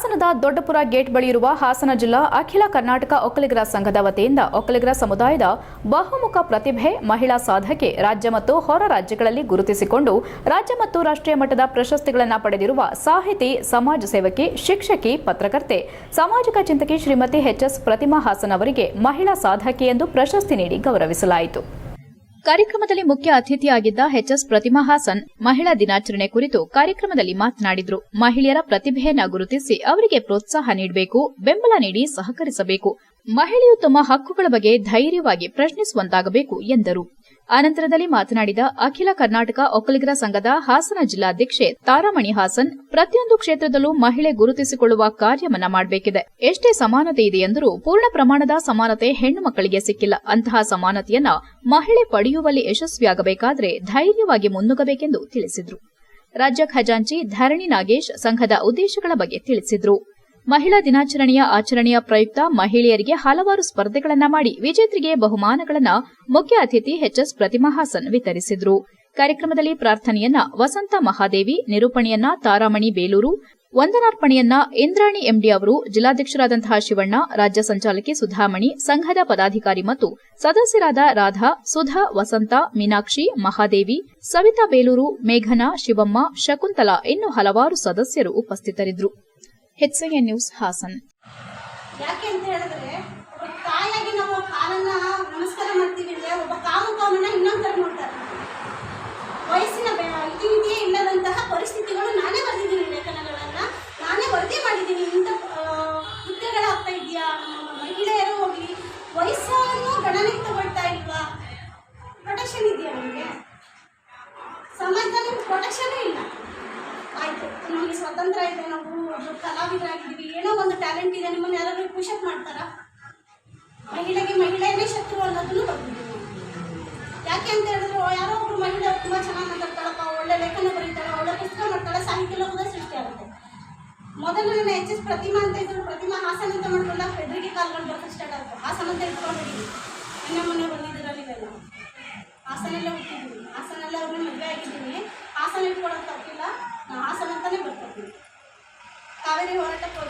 ಹಾಸನದ ದೊಡ್ಡಪುರ ಗೇಟ್ ಬಳಿ ಇರುವ ಹಾಸನ ಜಿಲ್ಲಾ ಅಖಿಲ ಕರ್ನಾಟಕ ಒಕ್ಕಲಿಗರ ಸಂಘದ ವತಿಯಿಂದ ಒಕ್ಕಲಿಗರ ಸಮುದಾಯದ ಬಹುಮುಖ ಪ್ರತಿಭೆ ಮಹಿಳಾ ಸಾಧಕೆ ರಾಜ್ಯ ಮತ್ತು ಹೊರ ರಾಜ್ಯಗಳಲ್ಲಿ ಗುರುತಿಸಿಕೊಂಡು ರಾಜ್ಯ ಮತ್ತು ರಾಷ್ಟ್ರೀಯ ಮಟ್ಟದ ಪ್ರಶಸ್ತಿಗಳನ್ನು ಪಡೆದಿರುವ ಸಾಹಿತಿ, ಸಮಾಜ ಸೇವಕಿ, ಶಿಕ್ಷಕಿ, ಪತ್ರಕರ್ತೆ, ಸಾಮಾಜಿಕ ಚಿಂತಕಿ ಶ್ರೀಮತಿ ಎಚ್ಎಸ್ ಪ್ರತಿಮಾ ಹಾಸನ್ ಅವರಿಗೆ ಮಹಿಳಾ ಸಾಧಕಿ ಎಂದು ಪ್ರಶಸ್ತಿ ನೀಡಿ ಗೌರವಿಸಲಾಯಿತು. ಕಾರ್ಯಕ್ರಮದಲ್ಲಿ ಮುಖ್ಯ ಅತಿಥಿಯಾಗಿದ್ದ ಎಚ್ಎಸ್ ಪ್ರತಿಮಾ ಹಾಸನ್ ಮಹಿಳಾ ದಿನಾಚರಣೆ ಕುರಿತು ಕಾರ್ಯಕ್ರಮದಲ್ಲಿ ಮಾತನಾಡಿದರು. ಮಹಿಳೆಯರ ಪ್ರತಿಭೆಯನ್ನು ಗುರುತಿಸಿ ಅವರಿಗೆ ಪ್ರೋತ್ಸಾಹ ನೀಡಬೇಕು, ಬೆಂಬಲ ನೀಡಿ ಸಹಕರಿಸಬೇಕು. ಮಹಿಳೆಯು ತಮ್ಮ ಹಕ್ಕುಗಳ ಬಗ್ಗೆ ಧೈರ್ಯವಾಗಿ ಪ್ರಶ್ನಿಸುವಂತಾಗಬೇಕು ಎಂದರು. ಅನಂತರದಲ್ಲಿ ಮಾತನಾಡಿದ ಅಖಿಲ ಕರ್ನಾಟಕ ಒಕ್ಕಲಿಗರ ಸಂಘದ ಹಾಸನ ಜಿಲ್ಲಾಧ್ಯಕ್ಷೆ ತಾರಾಮಣಿ ಹಾಸನ್, ಪ್ರತಿಯೊಂದು ಕ್ಷೇತ್ರದಲ್ಲೂ ಮಹಿಳೆ ಗುರುತಿಸಿಕೊಳ್ಳುವ ಕಾರ್ಯವನ್ನ ಮಾಡಬೇಕಿದೆ. ಎಷ್ಟೇ ಸಮಾನತೆ ಇದೆ ಎಂದರೂ ಪೂರ್ಣ ಪ್ರಮಾಣದ ಸಮಾನತೆ ಹೆಣ್ಣು ಮಕ್ಕಳಿಗೆ ಸಿಕ್ಕಿಲ್ಲ. ಅಂತಹ ಸಮಾನತೆಯನ್ನ ಮಹಿಳೆ ಪಡೆಯುವಲ್ಲಿ ಯಶಸ್ವಿಯಾಗಬೇಕಾದರೆ ಧೈರ್ಯವಾಗಿ ಮುನ್ನುಗ್ಗಬೇಕೆಂದು ತಿಳಿಸಿದರು. ರಾಜ್ಯ ಖಜಾಂಚಿ ಧರಣಿ ನಾಗೇಶ್ ಸಂಘದ ಉದ್ದೇಶಗಳ ಬಗ್ಗೆ ತಿಳಿಸಿದರು. ಮಹಿಳಾ ದಿನಾಚರಣೆಯ ಆಚರಣೆಯ ಪ್ರಯುಕ್ತ ಮಹಿಳೆಯರಿಗೆ ಹಲವಾರು ಸ್ಪರ್ಧೆಗಳನ್ನ ಮಾಡಿ ವಿಜೇತರಿಗೆ ಬಹುಮಾನಗಳನ್ನು ಮುಖ್ಯ ಅತಿಥಿ ಎಚ್ಎಸ್ ಪ್ರತಿಮಾ ಹಾಸನ್ ವಿತರಿಸಿದರು. ಕಾರ್ಯಕ್ರಮದಲ್ಲಿ ಪ್ರಾರ್ಥನೆಯನ್ನ ವಸಂತ ಮಹಾದೇವಿ, ನಿರೂಪಣೆಯನ್ನ ತಾರಾಮಣಿ ಬೇಲೂರು, ವಂದನಾರ್ಪಣೆಯನ್ನ ಇಂದ್ರಾಣಿ ಎಂಡಿ ಅವರು, ಜಿಲ್ಲಾಧ್ಯಕ್ಷರಾದಂತಹ ಶಿವಣ್ಣ, ರಾಜ್ಯ ಸಂಚಾಲಕಿ ಸುಧಾಮಣಿ, ಸಂಘದ ಪದಾಧಿಕಾರಿ ಮತ್ತು ಸದಸ್ಯರಾದ ರಾಧಾ, ಸುಧಾ, ವಸಂತ, ಮೀನಾಕ್ಷಿ, ಮಹಾದೇವಿ, ಸವಿತಾ ಬೇಲೂರು, ಮೇಘನಾ, ಶಿವಮ್ಮ, ಶಕುಂತಲಾ ಇನ್ನು ಹಲವಾರು ಸದಸ್ಯರು ಉಪಸ್ಥಿತರಿದ್ದರು ಹೆಚ್ಎನ್ ನ್ಯೂಸ್ ಹಾಸನ್. ಯಾಕೆ ಅಂತ ಹೇಳಿದ್ರೆ ತಾಯಿಯಾಗಿ ನಾವು ಕಾಲನ್ನ ನಮಸ್ಕಾರ ಮಾಡ್ತೀವಿ ಅಂದ್ರೆ ಒಬ್ಬ ಕಾಮುಕವನ್ನ ಇನ್ನೊಂದು ತರ ನೋಡ್ತಾರೆ. ವಯಸ್ಸಿನ ಇತಿಮಿತಿಯೇ ಇಲ್ಲದಂತಹ ಪರಿಸ್ಥಿತಿಗಳು ನಾನೇ ಬರೆದಿದ್ದೀನಿ ಲೇಖನಗಳನ್ನ. ನಾನೇ ವರದಿ ಮಾಡಿದ್ದೀನಿ. ಇಂಥ ಹುದ್ದೆಗಳಾಗ್ತಾ ಇದೆಯಾ? ಮಹಿಳೆಯರು ಹೋಗ್ಲಿ, ವಯಸ್ಸನ್ನು ಗಣನೆಗೆ ತಗೊಳ್ತಾ ಇಲ್ವಾ? ಪ್ರೊಟೆಕ್ಷನ್ ಇದೆಯಾ ನಮಗೆ ಸಮಾಜದಲ್ಲಿ ಪ್ರೊಟೆಕ್ಷನ್ ಇಲ್ಲ. ಆಯ್ತು, ನಮಗೆ ಸ್ವತಂತ್ರ ಇದೆ, ನಾವು ಕಲಾವಿದರಾಗಿದ್ದೀವಿ ಏನೋ ಒಂದು ಟ್ಯಾಲೆಂಟ್ ಇದೆ, ನಿಮ್ಮನ್ನು ಯಾರಾದರೂ ಪುಷಪ್ ಮಾಡ್ತಾರಾ? ಮಹಿಳೆಗೆ ಮಹಿಳೆಯೇ ಶತ್ರು ಅನ್ನೋದನ್ನು ಯಾಕೆ ಅಂತ ಹೇಳಿದ್ರೆ ಯಾರೋ ಒಬ್ರು ಮಹಿಳೆ ತುಂಬ ಚೆನ್ನಾಗಿ ಮಾತಾಡ್ತಾಳಪ್ಪ, ಒಳ್ಳೆ ಲೇಖನ ಬರೀತಾಳೆ, ಒಳ್ಳೆ ಪುಸ್ತಕ ಮಾಡ್ತಾಳೆ ಸಾಹಿತ್ಯ ಲೋಕದ ಸೃಷ್ಟಿಯಾಗುತ್ತೆ ಮೊದಲು ನನ್ನ ಎಚ್ ಎಸ್ ಪ್ರತಿಮಾ ಅಂತ ಇದ್ರು, ಪ್ರತಿಮಾ ಹಾಸನ ಅಂತ ಮಾಡ್ಕೊಂಡಾಗ ಹೆದರಿಕೆ ಕಾಲ್ಗಳು ಬರೋಕ್ಕೆ ಸ್ಟಾರ್ಟ್ ಆಗುತ್ತೆ. ಹಾಸನ ಅಂತ ಇಟ್ಕೊಂಡಿದ್ದೀವಿ ಮೊನ್ನೆ ಮೊನ್ನೆ ಬಂದಿದ್ದೀರ ನೀವೆಲ್ಲ ಹಾಸನಲ್ಲೇ ಹುಟ್ಟಿದ್ದೀವಿ ಹಾಸನಲ್ಲೇ ಅವ್ರನ್ನ ಮದುವೆ ಆಗಿದ್ದೀನಿ ಹಾಸನ ಇಟ್ಕೊಳ್ಳೋಕೆ ತಪ್ಪಿಲ್ಲ ಹಾಸನ ಅಂತಾನೆ ಬರ್ತಿದ್ವಿ ಕಾವೇರಿ ಹೋರಾಟಕ್ಕೆ ಹೋಗಿ